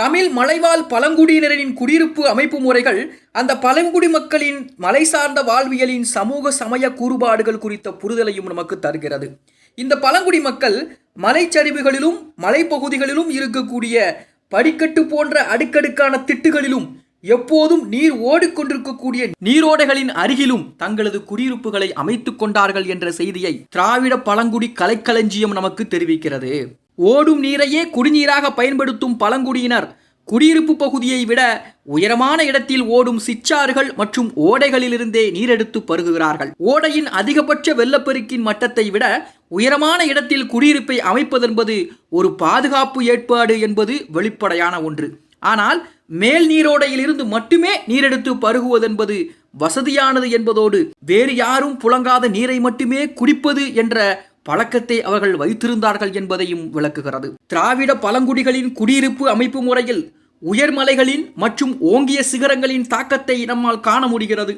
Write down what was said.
தமிழ் மலைவாழ் பழங்குடியினரின் குடியிருப்பு அமைப்பு முறைகள் அந்த பழங்குடி மக்களின் மலை சார்ந்த வாழ்வியலின் சமூக சமய கூறுபாடுகள் குறித்த புரிதலையும் நமக்கு தருகிறது. இந்த பழங்குடி மக்கள் மலைச்சரிவுகளிலும் மலைப்பகுதிகளிலும் இருக்கக்கூடிய படிக்கட்டு போன்ற அடுக்கடுக்கான திட்டுகளிலும் எப்போதும் நீர் ஓடிக்கொண்டிருக்கக்கூடிய நீரோடைகளின் அருகிலும் தங்களது குடியிருப்புகளை அமைத்துக் கொண்டார்கள் என்ற செய்தியை திராவிட பழங்குடி கலைக்களஞ்சியம் நமக்கு தெரிவிக்கிறது. ஓடும் நீரையே குடிநீராக பயன்படுத்தும் பழங்குடியினர் குடியிருப்பு பகுதியை விட உயரமான இடத்தில் ஓடும் சிற்றாறுகள் மற்றும் ஓடைகளிலிருந்தே நீரெடுத்து பருகுகிறார்கள். ஓடையின் அதிகபட்ச வெள்ளப்பெருக்கின் மட்டத்தை விட உயரமான இடத்தில் குடியிருப்பை அமைப்பதென்பது ஒரு பாதுகாப்பு ஏற்பாடு என்பது வெளிப்படையான ஒன்று. ஆனால் மேல் நீரோடையிலிருந்து மட்டுமே நீரெடுத்து பருகுவதென்பது வசதியானது என்பதோடு வேறு யாரும் புழங்காத நீரை மட்டுமே குடிப்பது என்ற பழக்கத்தை அவர்கள் வைத்திருந்தார்கள் என்பதையும் விளக்குகிறது. திராவிட பழங்குடிகளின் குடியிருப்பு அமைப்பு முறையில் உயர்மலைகளின் மற்றும் ஓங்கிய சிகரங்களின் தாக்கத்தை நம்மால் காண முடிகிறது.